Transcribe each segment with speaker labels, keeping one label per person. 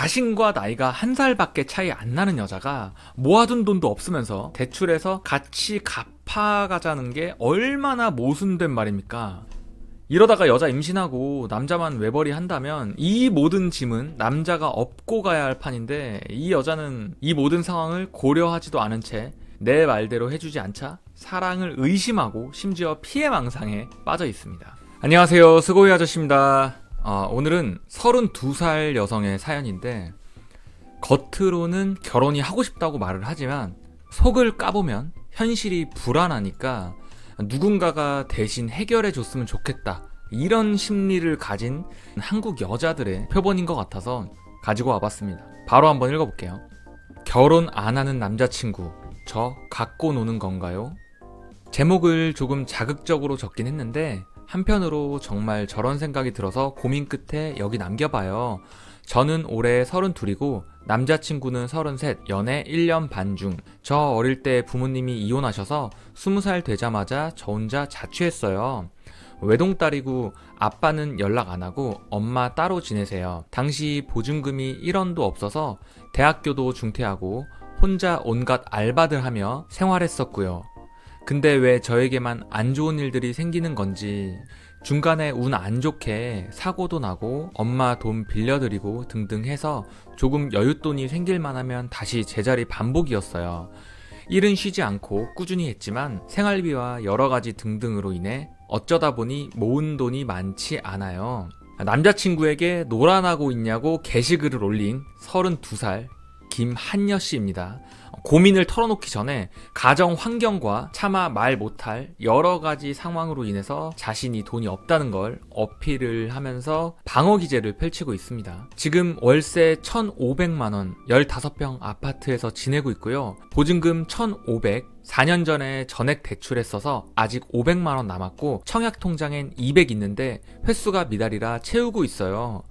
Speaker 1: 자신과 나이가 한 살밖에 차이 안 나는 여자가 모아둔 돈도 없으면서 대출해서 같이 갚아가자는 게 얼마나 모순된 말입니까? 이러다가 여자 임신하고 남자만 외벌이 한다면 이 모든 짐은 남자가 업고 가야 할 판인데 이 여자는 이 모든 상황을 고려하지도 않은 채 내 말대로 해주지 않자 사랑을 의심하고 심지어 피해망상에 빠져 있습니다. 안녕하세요. 스고이 아저씨입니다. 어, 오늘은 32살 여성의 사연인데 겉으로는 결혼이 하고 싶다고 말을 하지만 속을 까보면 현실이 불안하니까 누군가가 대신 해결해 줬으면 좋겠다. 이런 심리를 가진 한국 여자들의 표본인 것 같아서 가지고 와봤습니다. 바로 한번 읽어볼게요. 결혼 안 하는 남자친구, 저 갖고 노는 건가요? 제목을 조금 자극적으로 적긴 했는데 한편으로 정말 저런 생각이 들어서 고민 끝에 여기 남겨봐요. 저는 올해 32이고 남자친구는 33, 연애 1년 반 중. 저 어릴 때 부모님이 이혼하셔서 20살 되자마자 저 혼자 자취했어요. 외동딸이고 아빠는 연락 안 하고 엄마 따로 지내세요. 당시 보증금이 1원도 없어서 대학교도 중퇴하고 혼자 온갖 알바들 하며 생활했었고요. 근데 왜 저에게만 안 좋은 일들이 생기는 건지 중간에 운 안 좋게 사고도 나고 엄마 돈 빌려드리고 등등 해서 조금 여윳돈이 생길만 하면 다시 제자리 반복이었어요. 일은 쉬지 않고 꾸준히 했지만 생활비와 여러 가지 등등으로 인해 어쩌다 보니 모은 돈이 많지 않아요. 남자친구에게 노란하고 있냐고 게시글을 올린 32살 김한여 씨입니다. 고민을 털어놓기 전에 가정 환경과 차마 말 못할 여러 가지 상황으로 인해서 자신이 돈이 없다는 걸 어필을 하면서 방어 기제를 펼치고 있습니다. 지금 월세 1,500만원 15평 아파트에서 지내고 있고요. 보증금 1,500, 4년 전에 전액 대출했어서 아직 500만원 남았고 청약 통장엔 200 있는데 횟수가 미달이라 채우고 있어요.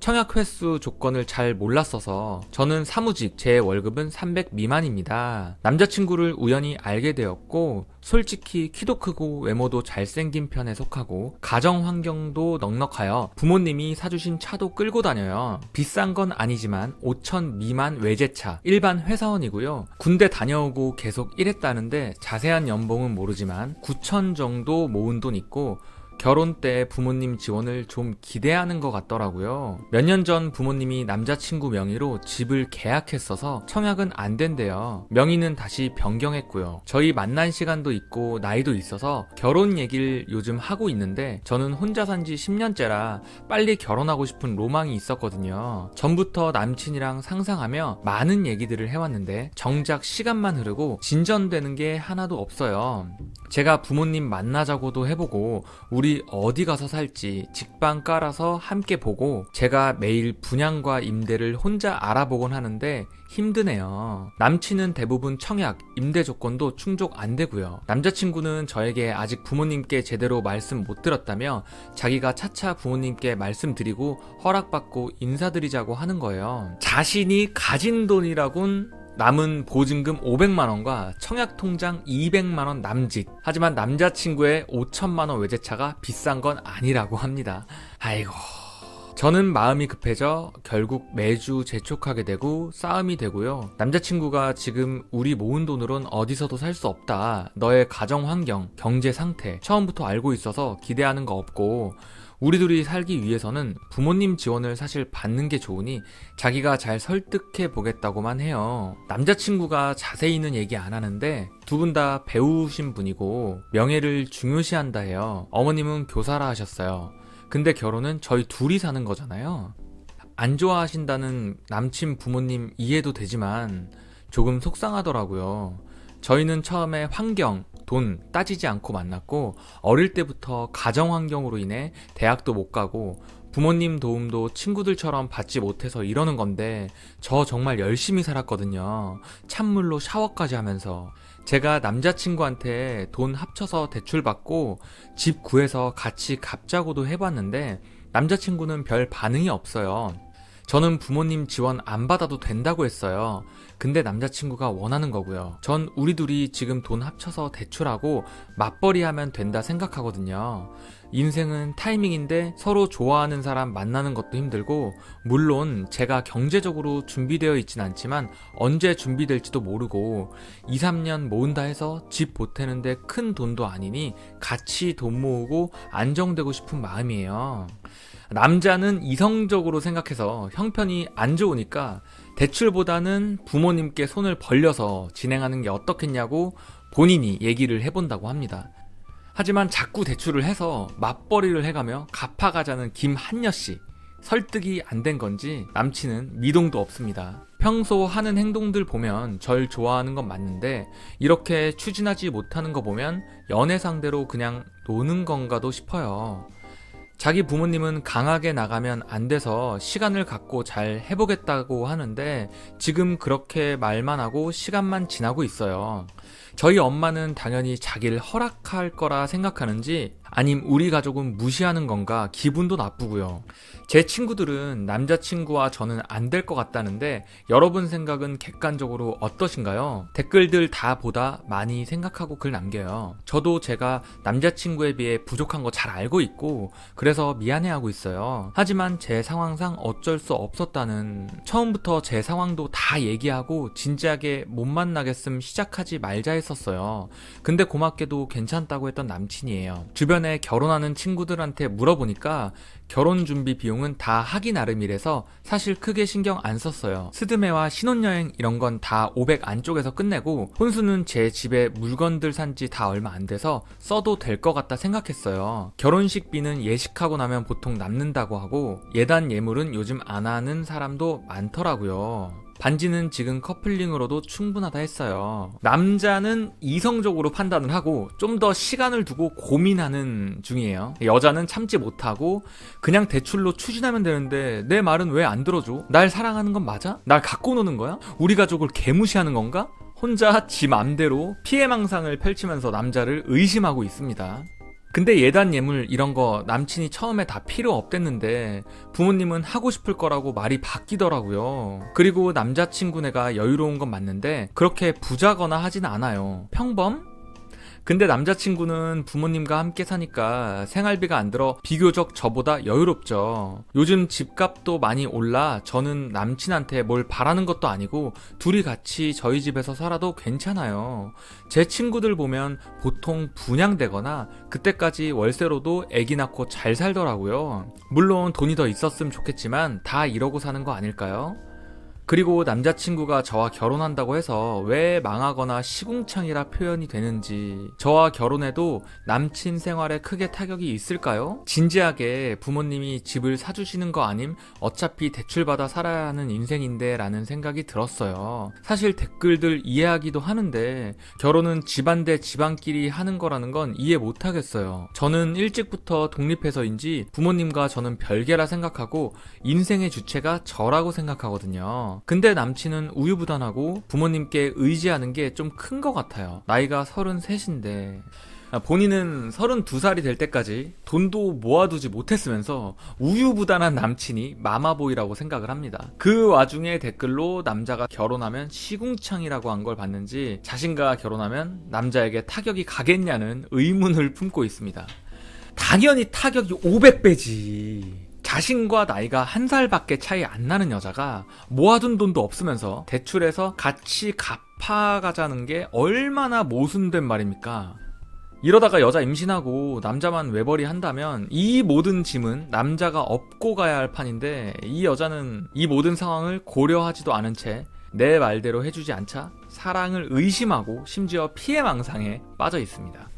Speaker 1: 청약 횟수 조건을 잘 몰랐어서 저는 사무직 제 월급은 300 미만입니다. 남자친구를 우연히 알게 되었고 솔직히 키도 크고 외모도 잘생긴 편에 속하고 가정 환경도 넉넉하여 부모님이 사주신 차도 끌고 다녀요. 비싼 건 아니지만 5천 미만 외제차 일반 회사원이고요. 군대 다녀오고 계속 일했다는데 자세한 연봉은 모르지만 9천 정도 모은 돈 있고 결혼 때 부모님 지원을 좀 기대하는 것 같더라고요. 몇 년 전 부모님이 남자친구 명의로 집을 계약했어서 청약은 안 된대요. 명의는 다시 변경했고요. 저희 만난 시간도 있고 나이도 있어서 결혼 얘기를 요즘 하고 있는데 저는 혼자 산 지 10년째라 빨리 결혼하고 싶은 로망이 있었거든요. 전부터 남친이랑 상상하며 많은 얘기들을 해왔는데 정작 시간만 흐르고 진전되는 게 하나도 없어요. 제가 부모님 만나자고도 해보고 우리 어디 가서 살지 직방 깔아서 함께 보고 제가 매일 분양과 임대를 혼자 알아보곤 하는데 힘드네요. 남친은 대부분 청약, 임대 조건도 충족 안 되고요. 남자친구는 저에게 아직 부모님께 제대로 말씀 못 드렸다며 자기가 차차 부모님께 말씀드리고 허락받고 인사드리자고 하는 거예요. 자신이 가진 돈이라곤 남은 보증금 500만원과 청약통장 200만원 남짓. 하지만 남자친구의 5천만원 외제차가 비싼 건 아니라고 합니다. 아이고. 저는 마음이 급해져 결국 매주 재촉하게 되고 싸움이 되고요. 남자친구가 지금 우리 모은 돈으론 어디서도 살 수 없다. 너의 가정 환경, 경제 상태 처음부터 알고 있어서 기대하는 거 없고 우리 둘이 살기 위해서는 부모님 지원을 사실 받는 게 좋으니 자기가 잘 설득해 보겠다고만 해요. 남자친구가 자세히는 얘기 안 하는데 두 분 다 배우신 분이고 명예를 중요시한다 해요. 어머님은 교사라 하셨어요. 근데 결혼은 저희 둘이 사는 거잖아요. 안 좋아하신다는 남친 부모님 이해도 되지만 조금 속상하더라고요. 저희는 처음에 환경, 돈 따지지 않고 만났고 어릴 때부터 가정 환경으로 인해 대학도 못 가고 부모님 도움도 친구들처럼 받지 못해서 이러는 건데 저 정말 열심히 살았거든요. 찬물로 샤워까지 하면서 제가 남자친구한테 돈 합쳐서 대출 받고 집 구해서 같이 갚자고도 해봤는데 남자친구는 별 반응이 없어요. 저는 부모님 지원 안 받아도 된다고 했어요. 근데 남자친구가 원하는 거고요. 전 우리 둘이 지금 돈 합쳐서 대출하고 맞벌이 하면 된다 생각하거든요. 인생은 타이밍인데 서로 좋아하는 사람 만나는 것도 힘들고, 물론 제가 경제적으로 준비되어 있진 않지만 언제 준비될지도 모르고, 2, 3년 모은다 해서 집 보태는데 큰 돈도 아니니 같이 돈 모으고 안정되고 싶은 마음이에요. 남자는 이성적으로 생각해서 형편이 안 좋으니까 대출보다는 부모님께 손을 벌려서 진행하는 게 어떻겠냐고 본인이 얘기를 해본다고 합니다. 하지만 자꾸 대출을 해서 맞벌이를 해가며 갚아가자는 김한여 씨. 설득이 안 된 건지 남친은 미동도 없습니다. 평소 하는 행동들 보면 절 좋아하는 건 맞는데 이렇게 추진하지 못하는 거 보면 연애 상대로 그냥 노는 건가도 싶어요. 자기 부모님은 강하게 나가면 안 돼서 시간을 갖고 잘 해보겠다고 하는데 지금 그렇게 말만 하고 시간만 지나고 있어요. 저희 엄마는 당연히 자기를 허락할 거라 생각하는지 아님 우리 가족은 무시하는 건가 기분도 나쁘고요. 제 친구들은 남자친구와 저는 안 될 것 같다는데 여러분 생각은 객관적으로 어떠신가요? 댓글들 다 보다 많이 생각하고 글 남겨요. 저도 제가 남자친구에 비해 부족한 거 잘 알고 있고 그래서 미안해하고 있어요. 하지만 제 상황상 어쩔 수 없었다는 처음부터 제 상황도 다 얘기하고 진지하게 못 만나겠음 시작하지 말자 했었어요. 근데 고맙게도 괜찮다고 했던 남친이에요. 주변 에 결혼하는 친구들한테 물어보니까 결혼 준비 비용은 다 하기 나름이라서 사실 크게 신경 안 썼어요. 스드메와 신혼여행 이런 건 다 500 안쪽에서 끝내고 혼수는 제 집에 물건들 산 지 다 얼마 안 돼서 써도 될 것 같다 생각했어요. 결혼식비는 예식하고 나면 보통 남는다고 하고 예단 예물은 요즘 안 하는 사람도 많더라고요. 반지는 지금 커플링으로도 충분하다 했어요. 남자는 이성적으로 판단을 하고 좀 더 시간을 두고 고민하는 중이에요. 여자는 참지 못하고 그냥 대출로 추진하면 되는데 내 말은 왜 안 들어줘? 날 사랑하는 건 맞아? 날 갖고 노는 거야? 우리 가족을 개무시하는 건가? 혼자 지 맘대로 피해망상을 펼치면서 남자를 의심하고 있습니다. 근데 예단 예물 이런 거 남친이 처음에 다 필요 없댔는데 부모님은 하고 싶을 거라고 말이 바뀌더라고요. 그리고 남자친구네가 여유로운 건 맞는데 그렇게 부자거나 하진 않아요. 평범? 근데 남자친구는 부모님과 함께 사니까 생활비가 안 들어 비교적 저보다 여유롭죠. 요즘 집값도 많이 올라 저는 남친한테 뭘 바라는 것도 아니고 둘이 같이 저희 집에서 살아도 괜찮아요. 제 친구들 보면 보통 분양되거나 그때까지 월세로도 애기 낳고 잘 살더라고요. 물론 돈이 더 있었으면 좋겠지만 다 이러고 사는 거 아닐까요? 그리고 남자친구가 저와 결혼한다고 해서 왜 망하거나 시궁창이라 표현이 되는지 저와 결혼해도 남친 생활에 크게 타격이 있을까요? 진지하게 부모님이 집을 사주시는 거 아님 어차피 대출받아 살아야 하는 인생인데 라는 생각이 들었어요. 사실 댓글들 이해하기도 하는데 결혼은 집안 대 집안끼리 하는 거라는 건 이해 못 하겠어요. 저는 일찍부터 독립해서인지 부모님과 저는 별개라 생각하고 인생의 주체가 저라고 생각하거든요. 근데 남친은 우유부단하고 부모님께 의지하는 게 좀 큰 것 같아요. 나이가 33인데. 본인은 32살이 될 때까지 돈도 모아두지 못했으면서 우유부단한 남친이 마마보이라고 생각을 합니다. 그 와중에 댓글로 남자가 결혼하면 시궁창이라고 한 걸 봤는지 자신과 결혼하면 남자에게 타격이 가겠냐는 의문을 품고 있습니다. 당연히 타격이 500배지. 자신과 나이가 한 살밖에 차이 안 나는 여자가 모아둔 돈도 없으면서 대출해서 같이 갚아가자는 게 얼마나 모순된 말입니까? 이러다가 여자 임신하고 남자만 외벌이 한다면 이 모든 짐은 남자가 업고 가야 할 판인데 이 여자는 이 모든 상황을 고려하지도 않은 채 내 말대로 해주지 않자 사랑을 의심하고 심지어 피해망상에 빠져 있습니다.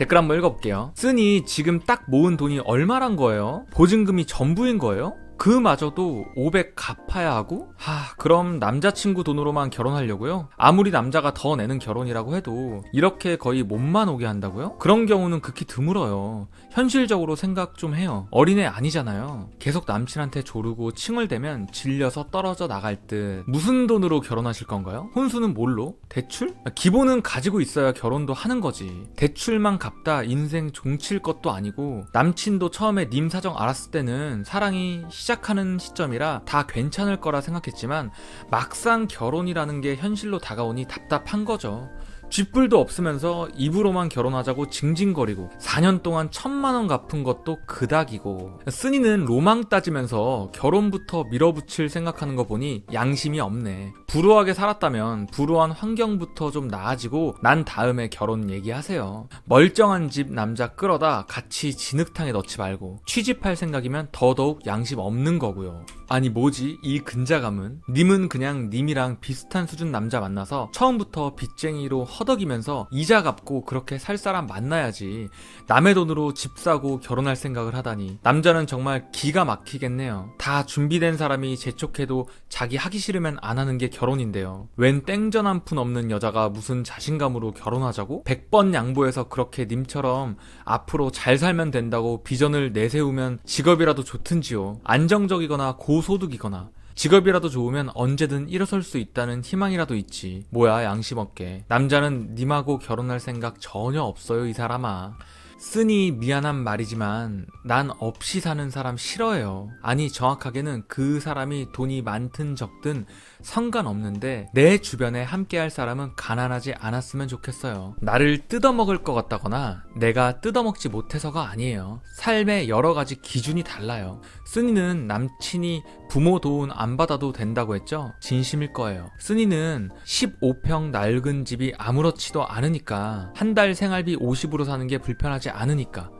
Speaker 1: 댓글 한번 읽어볼게요. 쓰니 지금 딱 모은 돈이 얼마란 거예요? 보증금이 전부인 거예요? 그마저도 500 갚아야 하고? 하, 그럼 남자친구 돈으로만 결혼하려고요? 아무리 남자가 더 내는 결혼이라고 해도 이렇게 거의 몸만 오게 한다고요? 그런 경우는 극히 드물어요. 현실적으로 생각 좀 해요. 어린애 아니잖아요. 계속 남친한테 조르고 칭얼대면 질려서 떨어져 나갈 듯. 무슨 돈으로 결혼하실 건가요? 혼수는 뭘로? 대출? 기본은 가지고 있어야 결혼도 하는 거지. 대출만 갚다 인생 종칠 것도 아니고 남친도 처음에 님 사정 알았을 때는 사랑이 시작 시작하는 시점이라 다 괜찮을 거라 생각했지만 막상 결혼이라는 게 현실로 다가오니 답답한 거죠. 쥐뿔도 없으면서 입으로만 결혼하자고 징징거리고 4년 동안 천만 원 갚은 것도 그닥이고 쓴이는 로망 따지면서 결혼부터 밀어붙일 생각하는 거 보니 양심이 없네. 불우하게 살았다면 불우한 환경부터 좀 나아지고 난 다음에 결혼 얘기하세요. 멀쩡한 집 남자 끌어다 같이 진흙탕에 넣지 말고 취집할 생각이면 더더욱 양심 없는 거고요. 아니 뭐지 이 근자감은 님은 그냥 님이랑 비슷한 수준 남자 만나서 처음부터 빚쟁이로 허덕이면서 이자 갚고 그렇게 살 사람 만나야지. 남의 돈으로 집 사고 결혼할 생각을 하다니. 남자는 정말 기가 막히겠네요. 다 준비된 사람이 재촉해도 자기 하기 싫으면 안 하는 게 결혼인데요. 웬 땡전 한 푼 없는 여자가 무슨 자신감으로 결혼하자고? 100번 양보해서 그렇게 님처럼 앞으로 잘 살면 된다고 비전을 내세우면 직업이라도 좋든지요. 안정적이거나 고소득이거나 직업이라도 좋으면 언제든 일어설 수 있다는 희망이라도 있지. 뭐야 양심 없게. 남자는 님하고 결혼할 생각 전혀 없어요 이 사람아. 쓰니 미안한 말이지만 난 없이 사는 사람 싫어해요. 아니 정확하게는 그 사람이 돈이 많든 적든 상관없는데 내 주변에 함께할 사람은 가난하지 않았으면 좋겠어요. 나를 뜯어먹을 것 같다거나 내가 뜯어먹지 못해서가 아니에요. 삶의 여러 가지 기준이 달라요. 쓰니는 남친이 부모 도움 안 받아도 된다고 했죠? 진심일 거예요. 쓰니는 15평 낡은 집이 아무렇지도 않으니까 한 달 생활비 50으로 사는 게 불편하지 않으니까.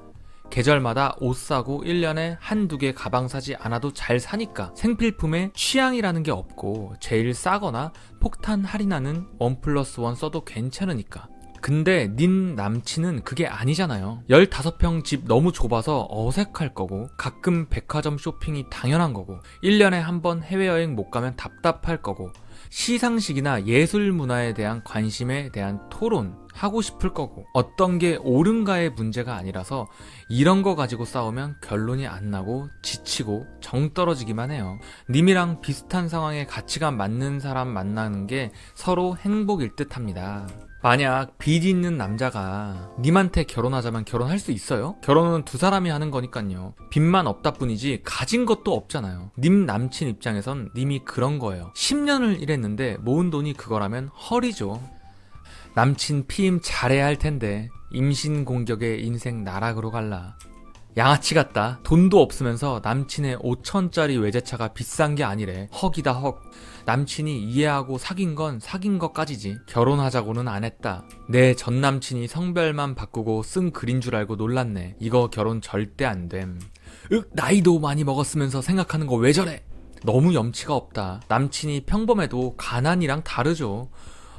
Speaker 1: 계절마다 옷 사고 1년에 한두 개 가방 사지 않아도 잘 사니까. 생필품에 취향이라는 게 없고 제일 싸거나 폭탄 할인하는 원 플러스 원 써도 괜찮으니까. 근데 닌 남친은 그게 아니잖아요. 15평 집 너무 좁아서 어색할 거고, 가끔 백화점 쇼핑이 당연한 거고, 1년에 한 번 해외여행 못 가면 답답할 거고, 시상식이나 예술 문화에 대한 관심에 대한 토론 하고 싶을 거고, 어떤 게 옳은가의 문제가 아니라서 이런 거 가지고 싸우면 결론이 안 나고 지치고 정 떨어지기만 해요. 님이랑 비슷한 상황에 가치가 맞는 사람 만나는 게 서로 행복일 듯 합니다. 만약 빚 있는 남자가 님한테 결혼하자면 결혼할 수 있어요? 결혼은 두 사람이 하는 거니까요. 빚만 없다 뿐이지 가진 것도 없잖아요. 님 남친 입장에선 님이 그런 거예요. 10년을 일했는데 모은 돈이 그거라면 헐이죠. 남친 피임 잘해야 할 텐데 임신 공격에 인생 나락으로 갈라. 양아치 같다. 돈도 없으면서 남친의 5천짜리 외제차가 비싼 게 아니래. 헉이다 헉. 남친이 이해하고 사귄 건 사귄 것까지지. 결혼하자고는 안 했다. 내 전 남친이 성별만 바꾸고 쓴 글인 줄 알고 놀랐네. 이거 결혼 절대 안 됨. 윽, 나이도 많이 먹었으면서 생각하는 거 왜 저래? 너무 염치가 없다. 남친이 평범해도 가난이랑 다르죠.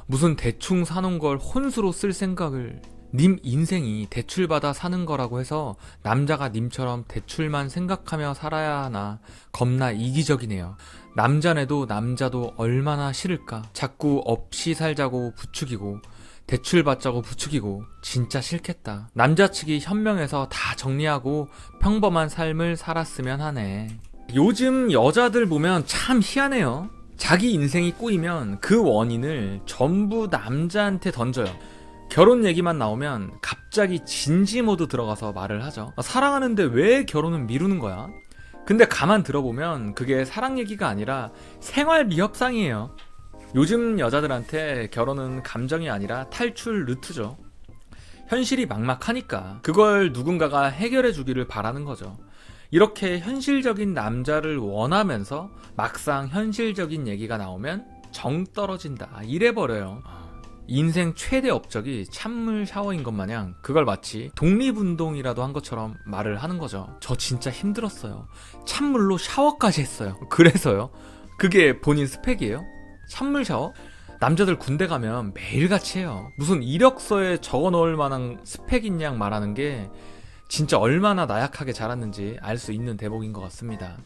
Speaker 1: 무슨 대충 사놓은 걸 혼수로 쓸 생각을. 님 인생이 대출받아 사는 거라고 해서 남자가 님처럼 대출만 생각하며 살아야 하나 겁나 이기적이네요. 남자네도 남자도 얼마나 싫을까? 자꾸 없이 살자고 부추기고 대출 받자고 부추기고 진짜 싫겠다. 남자 측이 현명해서 다 정리하고 평범한 삶을 살았으면 하네. 요즘 여자들 보면 참 희한해요. 자기 인생이 꼬이면 그 원인을 전부 남자한테 던져요. 결혼 얘기만 나오면 갑자기 진지 모드 들어가서 말을 하죠. 사랑하는데 왜 결혼은 미루는 거야? 근데 가만 들어보면 그게 사랑 얘기가 아니라 생활비 협상이에요. 요즘 여자들한테 결혼은 감정이 아니라 탈출 루트죠. 현실이 막막하니까 그걸 누군가가 해결해 주기를 바라는 거죠. 이렇게 현실적인 남자를 원하면서 막상 현실적인 얘기가 나오면 정 떨어진다. 이래버려요. 인생 최대 업적이 찬물 샤워인 것 마냥 그걸 마치 독립운동이라도 한 것처럼 말을 하는 거죠. 저 진짜 힘들었어요. 찬물로 샤워까지 했어요. 그래서요. 그게 본인 스펙이에요? 찬물 샤워? 남자들 군대 가면 매일같이 해요. 무슨 이력서에 적어 넣을 만한 스펙인 양 말하는 게 진짜 얼마나 나약하게 자랐는지 알 수 있는 대목인 것 같습니다.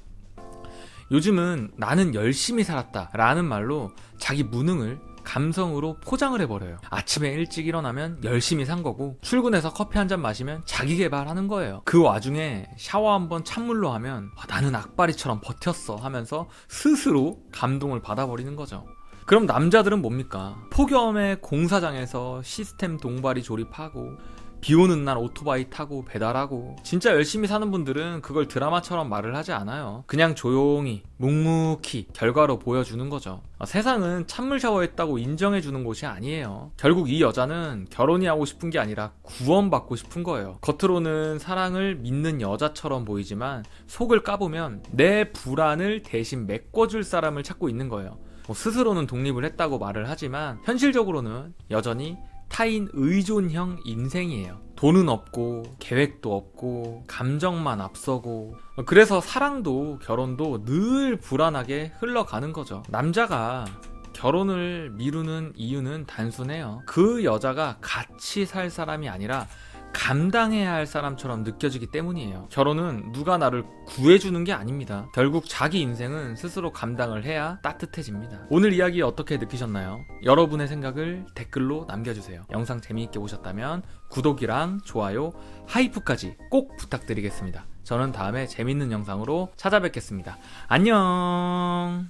Speaker 1: 요즘은 나는 열심히 살았다 라는 말로 자기 무능을 감성으로 포장을 해버려요. 아침에 일찍 일어나면 열심히 산 거고 출근해서 커피 한 잔 마시면 자기 개발하는 거예요. 그 와중에 샤워 한 번 찬물로 하면 아, 나는 악바리처럼 버텼어 하면서 스스로 감동을 받아버리는 거죠. 그럼 남자들은 뭡니까? 폭염에 공사장에서 시스템 동발이 조립하고 비 오는 날 오토바이 타고 배달하고 진짜 열심히 사는 분들은 그걸 드라마처럼 말을 하지 않아요. 그냥 조용히 묵묵히 결과로 보여주는 거죠. 아, 세상은 찬물 샤워했다고 인정해주는 곳이 아니에요. 결국 이 여자는 결혼이 하고 싶은 게 아니라 구원받고 싶은 거예요. 겉으로는 사랑을 믿는 여자처럼 보이지만 속을 까보면 내 불안을 대신 메꿔줄 사람을 찾고 있는 거예요. 뭐 스스로는 독립을 했다고 말을 하지만 현실적으로는 여전히 타인 의존형 인생이에요. 돈은 없고 계획도 없고 감정만 앞서고 그래서 사랑도 결혼도 늘 불안하게 흘러가는 거죠. 남자가 결혼을 미루는 이유는 단순해요. 그 여자가 같이 살 사람이 아니라 감당해야 할 사람처럼 느껴지기 때문이에요. 결혼은 누가 나를 구해주는 게 아닙니다. 결국 자기 인생은 스스로 감당을 해야 따뜻해집니다. 오늘 이야기 어떻게 느끼셨나요? 여러분의 생각을 댓글로 남겨주세요. 영상 재미있게 보셨다면 구독이랑 좋아요, 하이프까지 꼭 부탁드리겠습니다. 저는 다음에 재밌는 영상으로 찾아뵙겠습니다. 안녕!